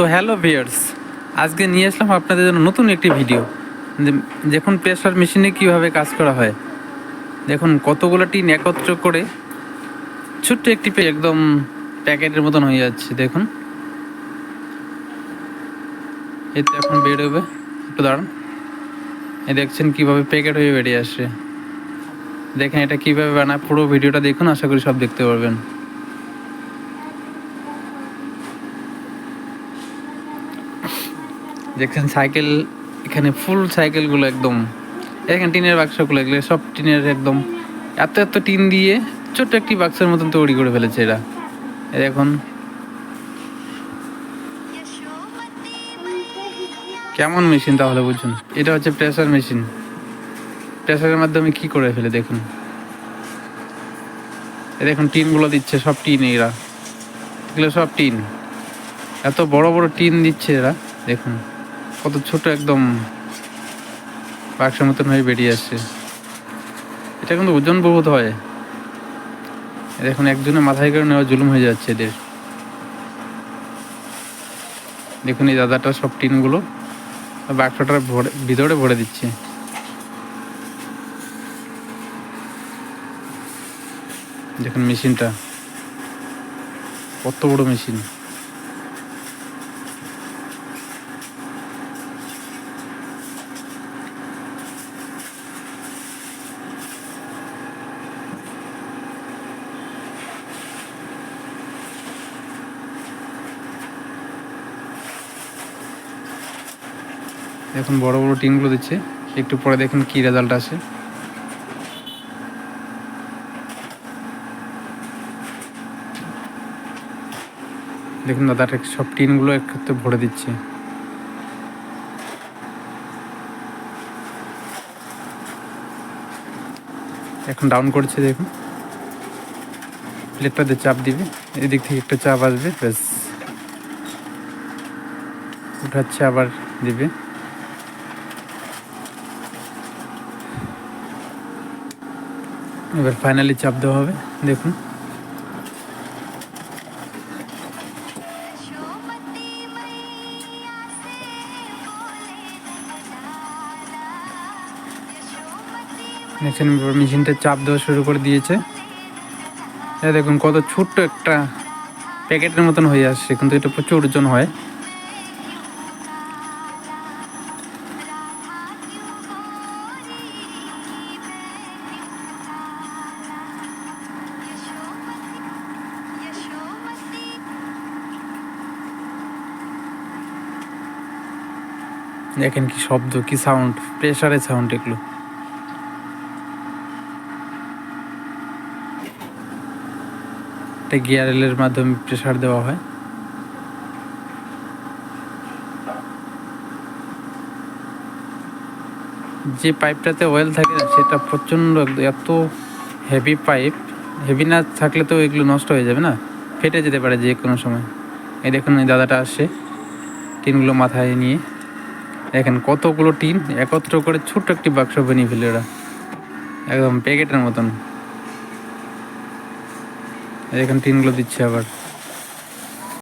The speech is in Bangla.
তো হ্যালো ভিয়ার্স আজকে নিয়ে আসলাম আপনাদের জন্য নতুন একটি ভিডিও। দেখুন প্রেসার মেশিনে কীভাবে কাজ করা হয়। দেখুন কতগুলো টিন একত্র করে ছোট্ট একটি একদম প্যাকেটের মতন হয়ে যাচ্ছে, দেখুন। এতে এখন বেরোবে, একটু দাঁড়ান। এই দেখছেন কীভাবে প্যাকেট হয়ে বেরিয়ে আসছে। দেখেন এটা কীভাবে বানায়, পুরো ভিডিওটা দেখুন, আশা করি সব দেখতে পারবেন। দেখছেন সাইকেল, এখানে ফুল সাইকেলগুলো একদম, এখানে টিনের বাক্সগুলো এগুলো সব টিনের একদম, এত এত টিন দিয়ে ছোট্ট একটি বাক্সের মতন তৈরি করে ফেলেছে এরা। এই দেখুন। কেমন মেশিন তাহলে বুঝুন? এটা হচ্ছে প্রেসার মেশিন। প্রেসারের মাধ্যমে কি করে ফেলে, দেখুন। দেখুন, টিনগুলো দিচ্ছে, সব টিন এরা। এগুলো সব টিন। এত বড় বড় টিন দিচ্ছে এরা, দেখুন। কত ছোট একদম বাক্সের মতন হয়ে বেরিয়ে আসছে। এটা কিন্তু ওজন বহুত হয়। এ দেখুন, একজনের মাথায় করে নেওয়া জুলুম হয়ে যাচ্ছে এদের। দেখুন, এই দাদাটা সব টিনগুলো বাক্সটার ভরে ভিতরে ভরে দিচ্ছে। দেখুন, মেশিনটা। কত বড় মেশিন। এখন বড় বড় টিনগুলো দিচ্ছে। একটু পরে দেখুন কি রেজাল্ট আসে। দেখুন দাদাটা সব টিনগুলো একসাথে ভরে দিচ্ছে। এখন ডাউন করছে, দেখুন। প্লেটটাতে চাপ দিবে। এদিক থেকে একটা চাপ আসবে, ব্যাস। উঠাচ্ছে, আবার দিবে। এবার ফাইনালি চাপ দেওয়া হবে দেখুন। দেখছেন মেশিনটা চাপ দেওয়া শুরু করে দিয়েছে। দেখুন কত ছোট্ট একটা প্যাকেটের মতন হয়ে আসছে কিন্তু এটা প্রচুর ওজন হয়। দেখেন কি শব্দ, কি সাউন্ড প্রেশারের সাউন্ড এগুলো। এটা গিয়ার রেলের মাধ্যমে প্রেশার দেওয়া হয়। যে পাইপটাতে অয়েল থাকে না, সেটা প্রচণ্ড এত হেভি পাইপ হেভি না থাকলে তো এগুলো নষ্ট হয়ে যাবে না, ফেটে যেতে পারে যে কোনো সময়। এই দেখুন এই দাদাটা আসছে, টিনগুলো মাথায় নিয়ে। দেখেন কতগুলো টিন একত্র করে ছোট্ট একটি বাক্স বানিয়ে ফেলে ওরা একদম প্যাকেটের মতন। এখানে টিনগুলো দিচ্ছে আবার।